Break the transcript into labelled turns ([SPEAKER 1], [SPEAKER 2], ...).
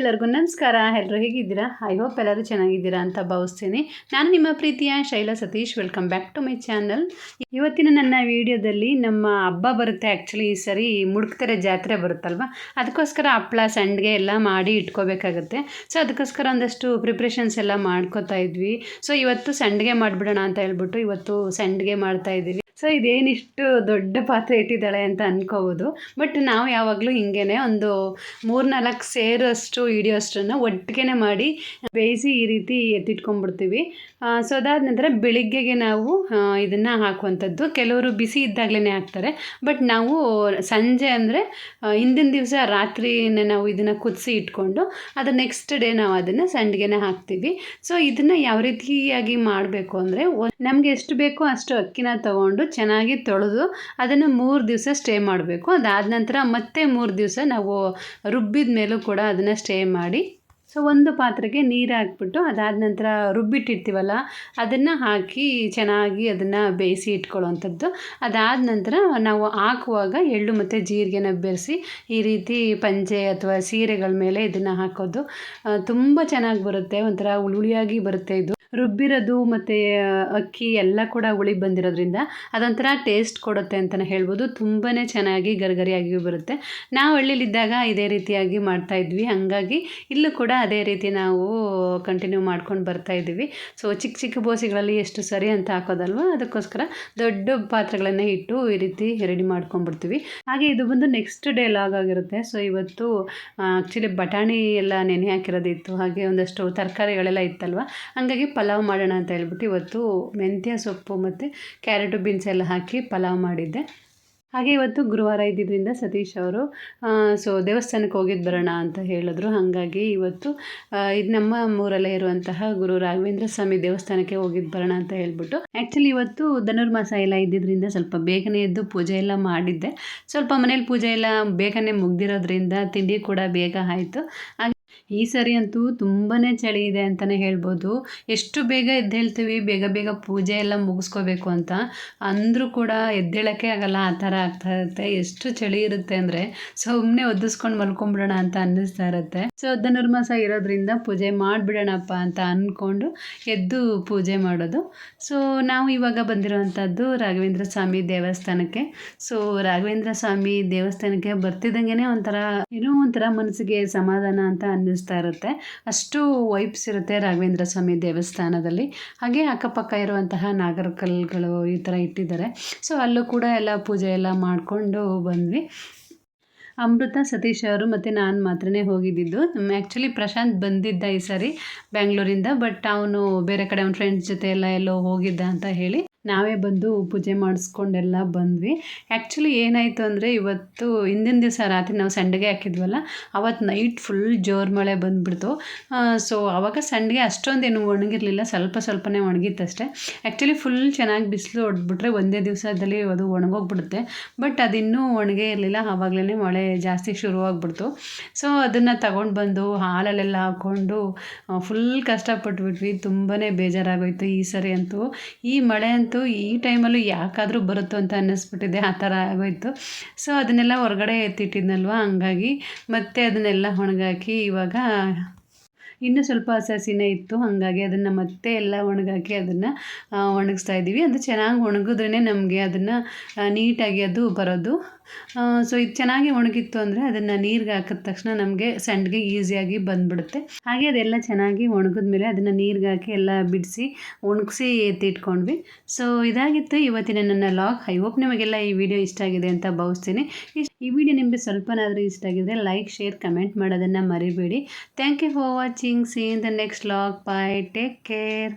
[SPEAKER 1] ಎಲ್ಲರಿಗೂ ನಮಸ್ಕಾರ. ಎಲ್ಲರೂ ಹೇಗಿದ್ದೀರಾ? ಐ ಹೋಪ್ ಎಲ್ಲರೂ ಚೆನ್ನಾಗಿದ್ದೀರಾ ಅಂತ ಭಾವಿಸ್ತೀನಿ. ನಾನು ನಿಮ್ಮ ಪ್ರೀತಿಯ Shaila Satish. Welcome back to my channel ಇವತ್ತಿನ ನನ್ನ ವಿಡಿಯೋದಲ್ಲಿ ನಮ್ಮ ಹಬ್ಬ ಬರುತ್ತೆ. ಆ್ಯಕ್ಚುಲಿ ಈ ಸರಿ ಮುಡುಕ್ತೆರೆ ಜಾತ್ರೆ ಬರುತ್ತಲ್ವ? ಅದಕ್ಕೋಸ್ಕರ ಹಪ್ಪಳ ಸಂಡಿಗೆ ಎಲ್ಲ ಮಾಡಿ ಇಟ್ಕೋಬೇಕಾಗುತ್ತೆ. ಸೊ ಅದಕ್ಕೋಸ್ಕರ ಒಂದಷ್ಟು ಪ್ರಿಪ್ರೇಷನ್ಸ್ ಎಲ್ಲ ಮಾಡ್ಕೋತಾ ಇದ್ವಿ. ಸೊ ಇವತ್ತು ಸಂಡಿಗೆ ಮಾಡಿಬಿಡೋಣ ಅಂತ ಹೇಳ್ಬಿಟ್ಟು ಇವತ್ತು ಸಂಡಿಗೆ ಮಾಡ್ತಾ ಇದ್ದೀವಿ. ಸೊ ಇದೇನಿಷ್ಟು ದೊಡ್ಡ ಪಾತ್ರೆ ಇಟ್ಟಿದ್ದಾಳೆ ಅಂತ ಅನ್ಕೋಬೋದು. ಬಟ್ ನಾವು ಯಾವಾಗಲೂ ಹಿಂಗೇನೆ ಒಂದು ಮೂರ್ನಾಲ್ಕು ಸೇರೋಷ್ಟು ಹಿಡಿಯೋಷ್ಟನ್ನು ಒಟ್ಟಿಗೆ ಮಾಡಿ ಬೇಯಿಸಿ ಈ ರೀತಿ ಎತ್ತಿಟ್ಕೊಂಡ್ಬಿಡ್ತೀವಿ. ಸೊ ಅದಾದ ನಂತರ ಬೆಳಿಗ್ಗೆಗೆ ನಾವು ಇದನ್ನು ಹಾಕುವಂಥದ್ದು. ಕೆಲವರು ಬಿಸಿ ಇದ್ದಾಗಲೇ ಹಾಕ್ತಾರೆ. ಬಟ್ ನಾವು ಸಂಜೆ ಅಂದರೆ ಹಿಂದಿನ ದಿವಸ ರಾತ್ರಿನೇ ನಾವು ಇದನ್ನು ಕುದಿಸಿ ಇಟ್ಕೊಂಡು ಅದು ನೆಕ್ಸ್ಟ್ ಡೇ ನಾವು ಅದನ್ನು ಸಂಡಿಗೆನೇ ಹಾಕ್ತೀವಿ. ಸೊ ಇದನ್ನು ಯಾವ ರೀತಿಯಾಗಿ ಮಾಡಬೇಕು ಅಂದರೆ ನಮಗೆ ಎಷ್ಟು ಬೇಕೋ ಅಷ್ಟು ಅಕ್ಕಿನ ತಗೊಂಡು ಚೆನ್ನಾಗಿ ತೊಳೆದು ಅದನ್ನು ಮೂರು ದಿವಸ ಸ್ಟೇ ಮಾಡಬೇಕು. ಅದಾದ ನಂತರ ಮತ್ತೆ ಮೂರು ದಿವಸ ನಾವು ರುಬ್ಬಿದ ಮೇಲೂ ಕೂಡ ಅದನ್ನು ಸ್ಟೇ ಮಾಡಿ, ಸೊ ಒಂದು ಪಾತ್ರೆಗೆ ನೀರು ಹಾಕ್ಬಿಟ್ಟು ಅದಾದ ನಂತರ ರುಬ್ಬಿಟ್ಟಿರ್ತೀವಲ್ಲ, ಅದನ್ನು ಹಾಕಿ ಚೆನ್ನಾಗಿ ಅದನ್ನು ಬೇಯಿಸಿ ಇಟ್ಕೊಳ್ಳೋವಂಥದ್ದು. ಅದಾದ ನಂತರ ನಾವು ಹಾಕುವಾಗ ಎಳ್ಳು ಮತ್ತು ಜೀರಿಗೆನ ಬೆರೆಸಿ ಈ ರೀತಿ ಪಂಚೆ ಅಥವಾ ಸೀರೆಗಳ ಮೇಲೆ ಇದನ್ನು ಹಾಕೋದು ತುಂಬ ಚೆನ್ನಾಗಿ ಬರುತ್ತೆ. ಒಂಥರ ಉಳುಳಿಯಾಗಿ ಬರುತ್ತೆ ಇದು. ರುಬ್ಬಿರೋದು ಮತ್ತು ಅಕ್ಕಿ ಎಲ್ಲ ಕೂಡ ಹುಳಿ ಬಂದಿರೋದ್ರಿಂದ ಅದೊಂಥರ ಟೇಸ್ಟ್ ಕೊಡುತ್ತೆ ಅಂತಲೇ ಹೇಳ್ಬೋದು. ತುಂಬಾ ಚೆನ್ನಾಗಿ ಗರಿಗರಿಯಾಗಿ ಬರುತ್ತೆ. ನಾವು ಹಳ್ಳಿಲಿದ್ದಾಗ ಇದೇ ರೀತಿಯಾಗಿ ಮಾಡ್ತಾಯಿದ್ವಿ ಹಾಗಾಗಿ ಇಲ್ಲೂ ಕೂಡ ಅದೇ ರೀತಿ ನಾವು ಕಂಟಿನ್ಯೂ ಮಾಡ್ಕೊಂಡು ಬರ್ತಾ ಇದ್ದೀವಿ. ಸೊ ಚಿಕ್ಕ ಚಿಕ್ಕ ಬೋಸಿಗಳಲ್ಲಿ ಎಷ್ಟು ಸರಿ ಅಂತ ಹಾಕೋದಲ್ವ? ಅದಕ್ಕೋಸ್ಕರ ದೊಡ್ಡ ಪಾತ್ರೆಗಳನ್ನೇ ಇಟ್ಟು ಈ ರೀತಿ ರೆಡಿ ಮಾಡ್ಕೊಂಡ್ಬಿಡ್ತೀವಿ. ಹಾಗೆ ಇದು ಬಂದು ನೆಕ್ಸ್ಟ್ ಡೇ ಲಾಗ್ ಆಗಿರುತ್ತೆ. ಸೊ ಇವತ್ತು ಆ್ಯಕ್ಚುಲಿ ಬಟಾಣಿ ಎಲ್ಲ ನೆನೆ ಹಾಕಿರೋದಿತ್ತು. ಹಾಗೆ ಒಂದಷ್ಟು ತರಕಾರಿಗಳೆಲ್ಲ ಇತ್ತಲ್ವ? ಹಾಗಾಗಿ ಪಲಾವ್ ಮಾಡೋಣ ಅಂತ ಹೇಳ್ಬಿಟ್ಟು ಇವತ್ತು ಮೆಂತ್ಯ ಸೊಪ್ಪು ಮತ್ತು ಕ್ಯಾರೆಟು ಬೀನ್ಸ್ ಎಲ್ಲ ಹಾಕಿ ಪಲಾವ್ ಮಾಡಿದ್ದೆ. ಹಾಗೆ ಇವತ್ತು ಗುರುವಾರ ಇದ್ದಿದ್ದರಿಂದ ಸತೀಶ್ ಅವರು ಸೊ ದೇವಸ್ಥಾನಕ್ಕೆ ಹೋಗಿದ್ದು ಬರೋಣ ಅಂತ ಹೇಳಿದ್ರು. ಹಾಗಾಗಿ ಇವತ್ತು ಇದು ನಮ್ಮ ಊರಲ್ಲೇ ಇರುವಂತಹ ಗುರು ರಾಘವೇಂದ್ರ ಸ್ವಾಮಿ ದೇವಸ್ಥಾನಕ್ಕೆ ಹೋಗಿದ್ದು ಬರೋಣ ಅಂತ ಹೇಳ್ಬಿಟ್ಟು. ಆ್ಯಕ್ಚುಲಿ ಇವತ್ತು ಧನುರ್ಮಾಸ ಎಲ್ಲ ಇದ್ದಿದ್ದರಿಂದ ಸ್ವಲ್ಪ ಬೇಗನೆ ಎದ್ದು ಪೂಜೆ ಎಲ್ಲ ಮಾಡಿದ್ದೆ. ಸ್ವಲ್ಪ ಮನೇಲಿ ಪೂಜೆ ಎಲ್ಲ ಬೇಗನೆ ಮುಗ್ದಿರೋದ್ರಿಂದ ತಿಂಡಿ ಕೂಡ ಬೇಗ ಆಯಿತು. ಹಾಗೆ ಈ ಸರಿ ಅಂತೂ ತುಂಬಾ ಚಳಿ ಇದೆ ಅಂತಲೇ ಹೇಳ್ಬೋದು. ಎಷ್ಟು ಬೇಗ ಎದ್ದೇಳ್ತೀವಿ, ಬೇಗ ಬೇಗ ಪೂಜೆ ಎಲ್ಲ ಮುಗಿಸ್ಕೋಬೇಕು ಅಂತ. ಅಂದರೂ ಕೂಡ ಎದ್ದೇಳೋಕ್ಕೆ ಆಗಲ್ಲ, ಆ ಥರ ಆಗ್ತಾ ಇರುತ್ತೆ. ಎಷ್ಟು ಚಳಿ ಇರುತ್ತೆ ಅಂದರೆ ಸುಮ್ಮನೆ ಒದಿಸ್ಕೊಂಡು ಮಲ್ಕೊಂಡ್ಬಿಡೋಣ ಅಂತ ಅನ್ನಿಸ್ತಾ ಇರುತ್ತೆ. ಸೊ ಧನುರ್ಮಾಸ ಇರೋದ್ರಿಂದ ಪೂಜೆ ಮಾಡಿಬಿಡೋಣಪ್ಪ ಅಂತ ಅಂದ್ಕೊಂಡು ಎದ್ದು ಪೂಜೆ ಮಾಡೋದು. ಸೊ, ನಾವು ಇವಾಗ ಬಂದಿರೋವಂಥದ್ದು ರಾಘವೇಂದ್ರ ಸ್ವಾಮಿ ದೇವಸ್ಥಾನಕ್ಕೆ. ಸೊ, ರಾಘವೇಂದ್ರ ಸ್ವಾಮಿ ದೇವಸ್ಥಾನಕ್ಕೆ ಬರ್ತಿದ್ದಂಗೆ ಒಂಥರ ಏನೋ ಒಂಥರ ಮನಸ್ಸಿಗೆ ಸಮಾಧಾನ ಅಂತ ಅನ್ನಿಸ್ತು ಇರುತ್ತೆ. ಅಷ್ಟು ವೈಪ್ಸ್ ಇರುತ್ತೆ ರಾಘವೇಂದ್ರ ಸ್ವಾಮಿ ದೇವಸ್ಥಾನದಲ್ಲಿ. ಹಾಗೆ ಅಕ್ಕಪಕ್ಕ ಇರುವಂತಹ ನಾಗರಕಲ್ಲುಗಳು ಈ ಥರ ಇಟ್ಟಿದ್ದಾರೆ. ಸೊ ಅಲ್ಲೂ ಕೂಡ ಎಲ್ಲ ಪೂಜೆ ಎಲ್ಲ ಮಾಡಿಕೊಂಡು ಬಂದ್ವಿ. ಅಮೃತ ಸತೀಶ್ ಅವರು ಮತ್ತು ನಾನು ಮಾತ್ರನೇ ಹೋಗಿದ್ದಿದ್ದು. ಆ್ಯಕ್ಚುಲಿ ಪ್ರಶಾಂತ್ ಬಂದಿದ್ದ ಈ ಸಾರಿ ಬ್ಯಾಂಗ್ಳೂರಿಂದ ಬಟ್ ಅವನು ಬೇರೆ ಕಡೆ, ಅವ್ನ ಫ್ರೆಂಡ್ಸ್ ಜೊತೆ ಎಲ್ಲ ಎಲ್ಲೋ ಹೋಗಿದ್ದ ಅಂತ ಹೇಳಿ. ನಾವೇ ಬಂದು ಪೂಜೆ ಮಾಡಿಸ್ಕೊಂಡೆಲ್ಲ ಬಂದ್ವಿ. ಆ್ಯಕ್ಚುಲಿ ಏನಾಯಿತು ಅಂದರೆ ಇವತ್ತು ಹಿಂದಿನ ದಿವಸ ರಾತ್ರಿ ನಾವು ಸಂಡಿಗೆ ಹಾಕಿದ್ವಲ್ಲ ಅವತ್ತು ನೈಟ್ ಫುಲ್ ಜೋರು ಮಳೆ ಬಂದುಬಿಡ್ತು. ಸೊ ಆವಾಗ ಸಂಡಿಗೆ ಅಷ್ಟೊಂದೇನು ಒಣಗಿರಲಿಲ್ಲ, ಸ್ವಲ್ಪ ಸ್ವಲ್ಪನೇ ಒಣಗಿತ್ತಷ್ಟೇ ಆ್ಯಕ್ಚುಲಿ ಫುಲ್ ಚೆನ್ನಾಗಿ ಬಿಸಿಲು ಹೊಡೆದ್ಬಿಟ್ರೆ ಒಂದೇ ದಿವಸದಲ್ಲಿ ಅದು ಒಣಗೋಗ್ಬಿಡುತ್ತೆ. ಬಟ್ ಅದಿನ್ನೂ ಒಣಗೇ ಇರಲಿಲ್ಲ ಆವಾಗಲೇ ಮಳೆ ಜಾಸ್ತಿ ಶುರುವಾಗ್ಬಿಡ್ತು. ಸೊ ಅದನ್ನು ತಗೊಂಡು ಬಂದು ಹಾಲಲ್ಲೆಲ್ಲ ಹಾಕ್ಕೊಂಡು ಫುಲ್ ಕಷ್ಟಪಟ್ಬಿಟ್ವಿ. ತುಂಬಾ ಬೇಜಾರಾಗೋಯ್ತು ಈ ಸರಿ ಅಂತೂ. ಈ ಮಳೆ ಅಂತೂ ಅಂತೂ ಈ ಟೈಮಲ್ಲೂ ಯಾಕಾದರೂ ಬರುತ್ತೋ ಅಂತ ಅನ್ನಿಸ್ಬಿಟ್ಟಿದೆ, ಆ ಥರ ಆಗೋಯಿತು. ಸೊ ಅದನ್ನೆಲ್ಲ ಹೊರಗಡೆ ಎತ್ತಿಟ್ಟಿದ್ನಲ್ವ? ಹಂಗಾಗಿ ಮತ್ತೆ ಅದನ್ನೆಲ್ಲ ಒಣಗಾಕಿ ಇವಾಗ ಇನ್ನೂ ಸ್ವಲ್ಪ ಹಸಿ ಇತ್ತು. ಹಾಗಾಗಿ ಅದನ್ನು ಮತ್ತೆ ಎಲ್ಲ ಒಣಗಾಕಿ ಅದನ್ನು ಒಣಗಿಸ್ತಾ ಇದ್ದೀವಿ. ಅದು ಚೆನ್ನಾಗಿ ಒಣಗಿದ್ರೇ ನಮಗೆ ಅದನ್ನು ನೀಟಾಗಿ ಅದು ಬರೋದು ಸೊ ಇದು ಚೆನ್ನಾಗಿ ಒಣಗಿತ್ತು ಅಂದರೆ ಅದನ್ನು ನೀರಿಗೆ ಹಾಕಿದ ತಕ್ಷಣ ನಮಗೆ ಸಂಡಿಗೆ ಈಸಿಯಾಗಿ ಬಂದ್ಬಿಡುತ್ತೆ. ಹಾಗೆ ಅದೆಲ್ಲ ಚೆನ್ನಾಗಿ ಒಣಗಿದ್ಮೇಲೆ ಅದನ್ನು ನೀರಿಗೆ ಹಾಕಿ ಎಲ್ಲ ಬಿಡಿಸಿ, ಒಣಗಿಸಿ ಎತ್ತಿಟ್ಕೊಂಡ್ವಿ ಸೊ ಇದಾಗಿತ್ತು ಇವತ್ತಿನ ನನ್ನ ಲಾಗ್ ಐ ಹೋಪ್ ನಿಮಗೆಲ್ಲ ಈ ವಿಡಿಯೋ ಇಷ್ಟ ಆಗಿದೆ ಅಂತ ಭಾವಿಸ್ತೀನಿ. ಈ ವಿಡಿಯೋ ನಿಮಗೆ ಸ್ವಲ್ಪನಾದರೂ ಇಷ್ಟ ಆಗಿದ್ರೆ ಲೈಕ್ ಶೇರ್ ಕಮೆಂಟ್ ಮಾಡೋದನ್ನು ಮರಿಬೇಡಿ. Thank you for watching seen the next log bye take care